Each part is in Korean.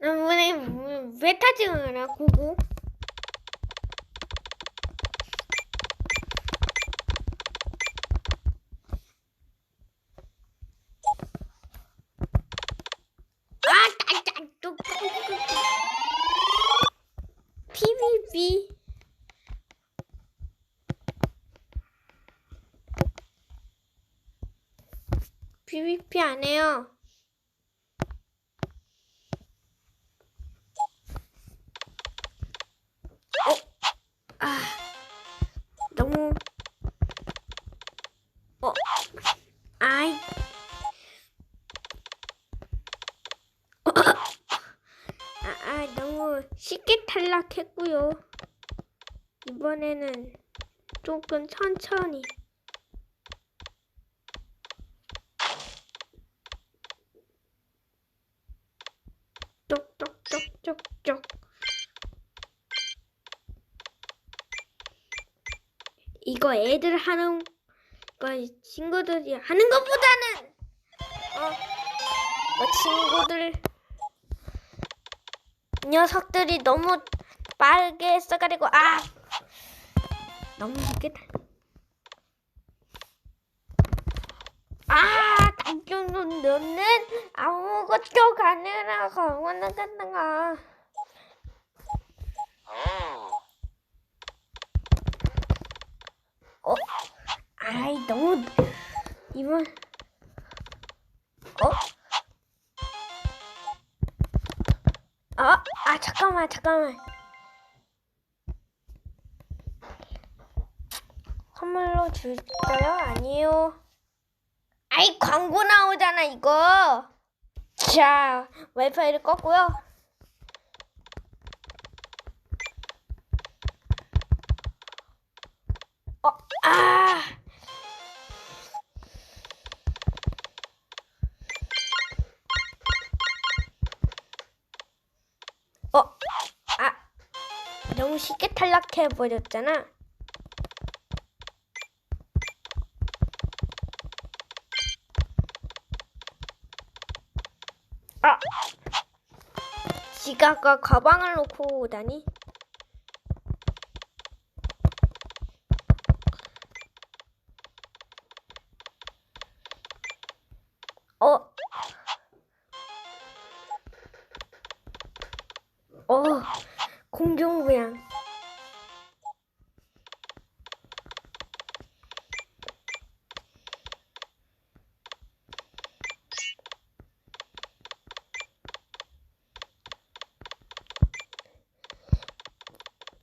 왜, 왜 타지 않아, 고고? 아, 뚝, 뚝. PVB. PVP 안 해요. 탈락했고요. 이번에는 조금 천천히. 쪽쪽쪽쪽쪽. 이거 애들 하는 거 친구들이 하는 것보다는 어, 뭐 친구들 녀석들이 너무 빠르게 써가지고 아 너무 달. 아 당근은 너는 아무것도 가능하고 원하겠는가 Oh. 어? 아이 너무 이번 어? 아, 아 잠깐만 잠깐만 선물로 줄까요? 아니요 아이 광고 나오잖아 이거 자 와이파이를 껐고요 어, 아 어, 아, 너무 쉽게 탈락해 버렸잖아. 아, 지갑과 가방을 놓고 오다니.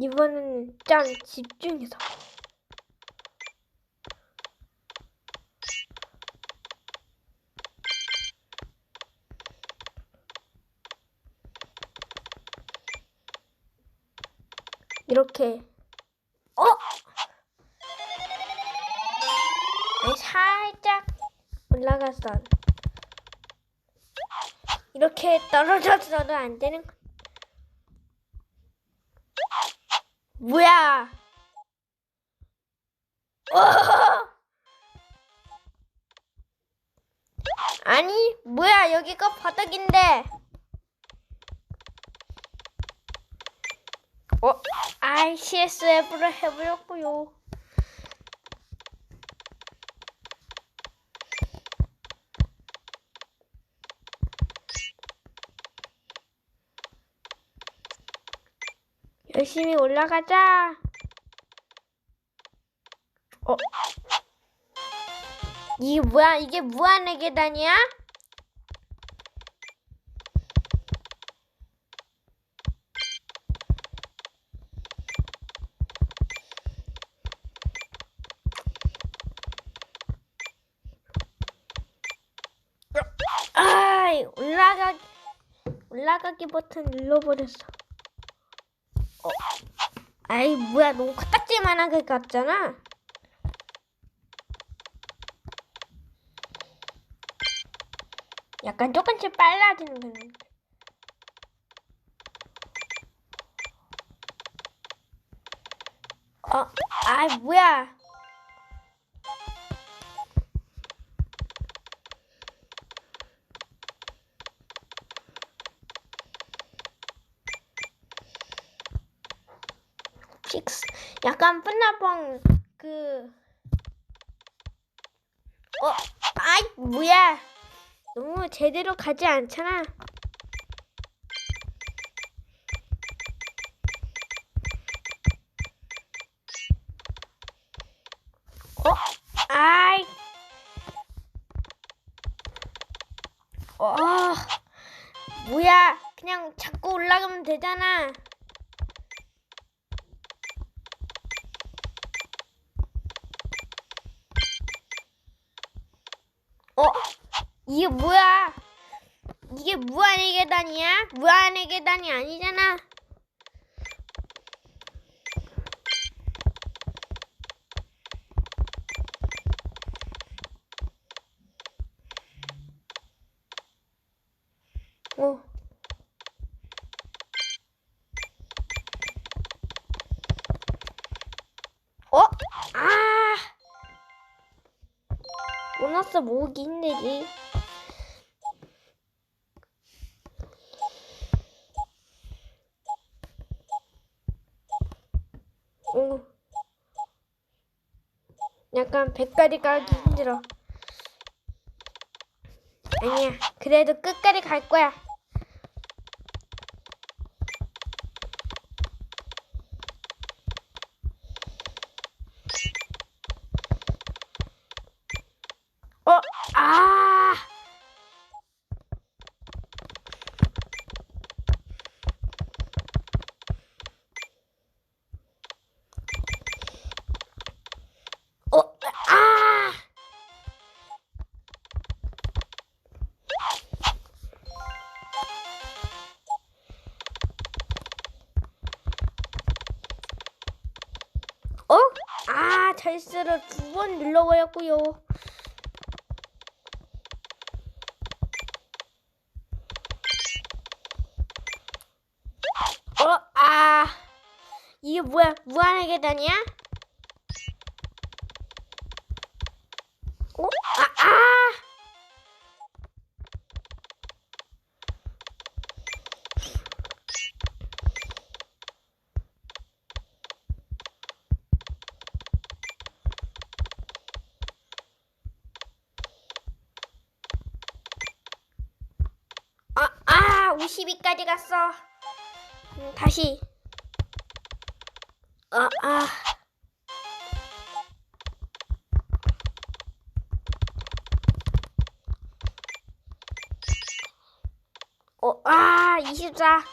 이번에는 짱 집중해서. 이렇게 어? 살짝 올라갔어. 이렇게 떨어졌어도 안 되는 거. 뭐야? 어! 아니, 뭐야? 여기가 바닥인데. 어, ICSF를 해보려고요. 열심히 올라가자. 어, 이게 뭐야? 이게 무한의 계단이야? 아이 올라가 올라가기 버튼 눌러버렸어. 어, 아이 뭐야 너무 코딱지만하게 갔잖아. 약간 조금씩 빨라지는 그런. 어, 아이 뭐야? 약간 푸나펑 그 어, 아이 뭐야? 너무 제대로 가지 않잖아. 어, 아이, 어, 뭐야? 그냥 자꾸 올라가면 되잖아. 어? 이게 뭐야? 이게 무한의 계단이야? 무한의 계단이 아니잖아. 보너스 모으기 힘들지. 오. 약간 백가리 가기 힘들어. 아니야. 그래도 끝까지 갈 거야. 어, 아. 어, 아. 어? 아, 잘수를 두 번 눌러버렸고요. 어, 아, 이게 뭐야? 무한의 계단이야? 어, 아, 아. 아, 아, 52까지 갔어. 음, 다시. 아, 아. 어, 아, 24.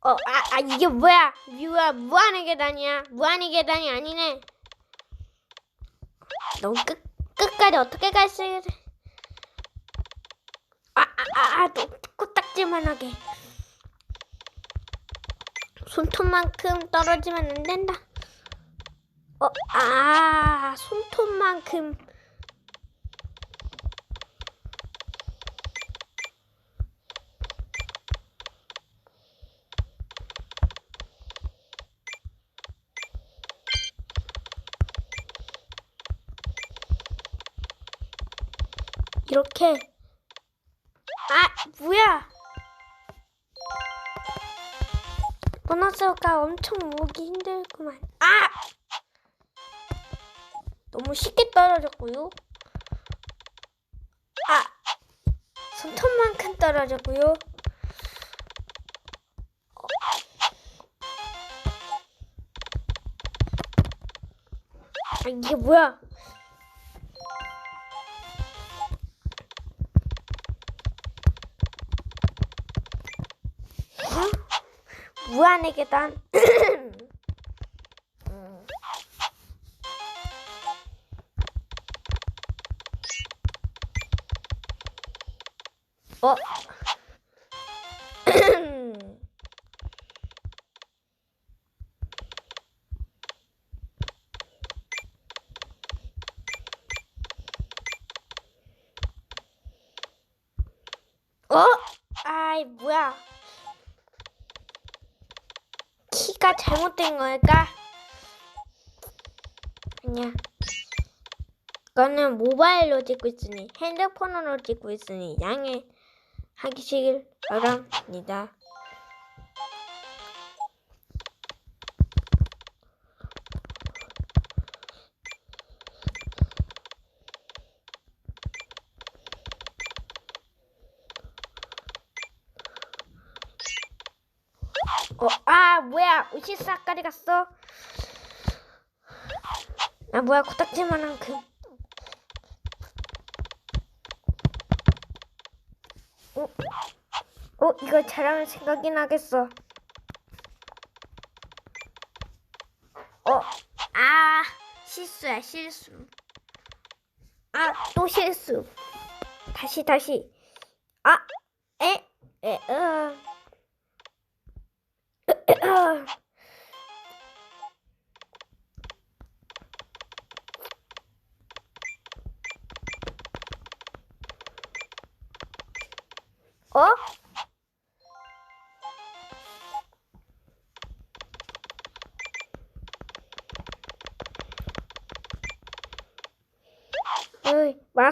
어, 아, 아, 이게 뭐야? 뭐야, 무한의 계단이야. 무한의 계단이 아니네. 너무 끝, 끝까지 어떻게 갈수 있어? 아, 아, 아, 아, 또 코딱지만 하게. 손톱만큼 떨어지면 안 된다. 어, 아, 손톱만큼. 이렇게. 아, 뭐야? 보너스가 엄청 모으기 힘들구만. 아! 너무 쉽게 떨어졌고요. 아! 손톱만큼 떨어졌고요. 어. 아, 이게 뭐야? 어? 무한 그냥 이거는 모바일로 찍고 있으니 핸드폰으로 찍고 있으니 양해하시길 바랍니다. 어, 아 뭐야 우시 싹까지 갔어? 아, 뭐야. 코딱지만한 그. 어, 어, 이거 잘하면 생각이 나겠어. 어, 아, 실수야, 실수. 아, 또 실수. 다시, 다시. 아, 에, 에, 어. 어?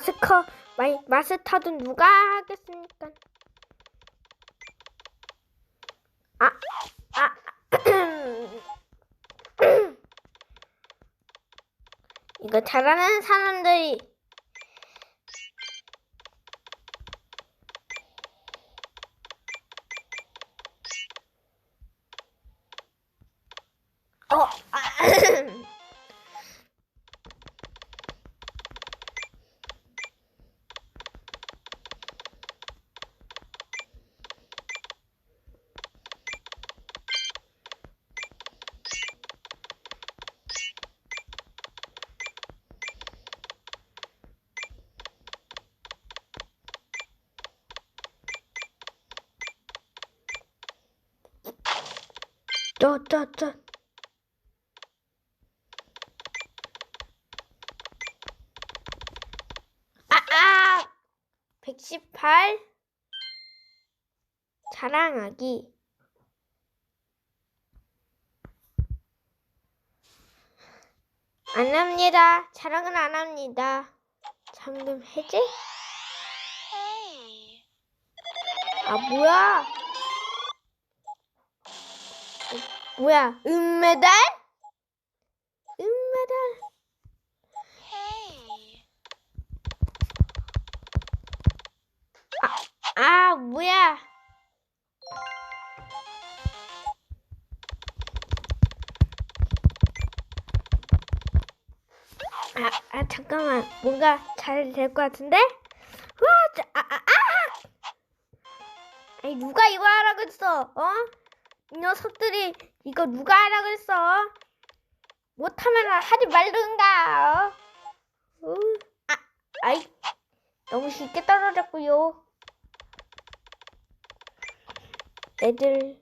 마스커, 마, 마스터도 누가 하겠습니까? 아, 아, 이거 잘하는 사람들이 어, 아, 또, 또, 또. 아, 아! 118 자랑하기 안 합니다. 자랑은 안 합니다. 잠금 해제? 아 뭐야? 어, 뭐야? 은메달? 은메달? Hey. 아 뭐야? 아, 아 잠깐만 뭔가 잘 될 것 같은데? 와, 저, 아, 아, 아! 아니 누가 이거 하라 그랬어? 어? 이 녀석들이 이거 누가 하라 그랬어? 못하면 하지 말든가. 어? 어? 아, 아이 너무 쉽게 떨어졌고요. 애들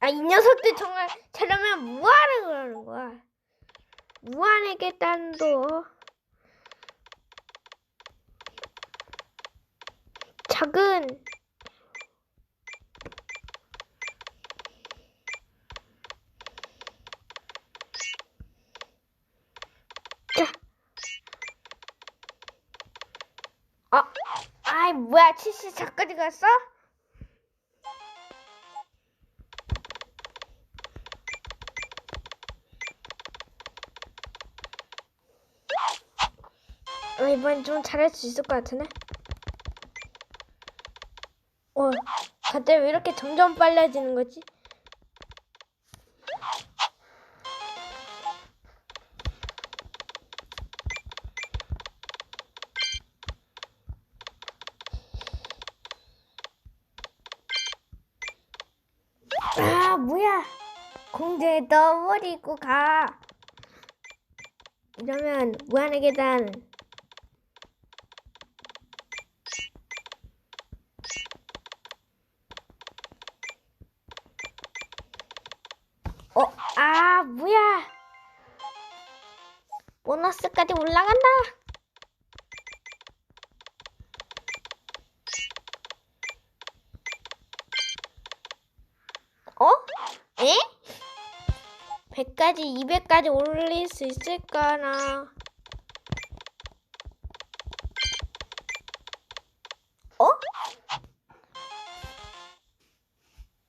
아 이 녀석들 정말 저러면 무한을 그러는 거야 무한하겠다는도 작은 자. 아, 아이 뭐야 74까지 갔어? 어, 이번 좀 잘할 수 있을 것 같으네. 어, 갑자기 왜 이렇게 점점 빨라지는 거지? 공중에 넣어버리고 가. 이러면 무한의 계단 어, 아, 뭐야. 보너스까지 올라간다. 어? 에? 100까지, 200까지 올릴 수 있을까나.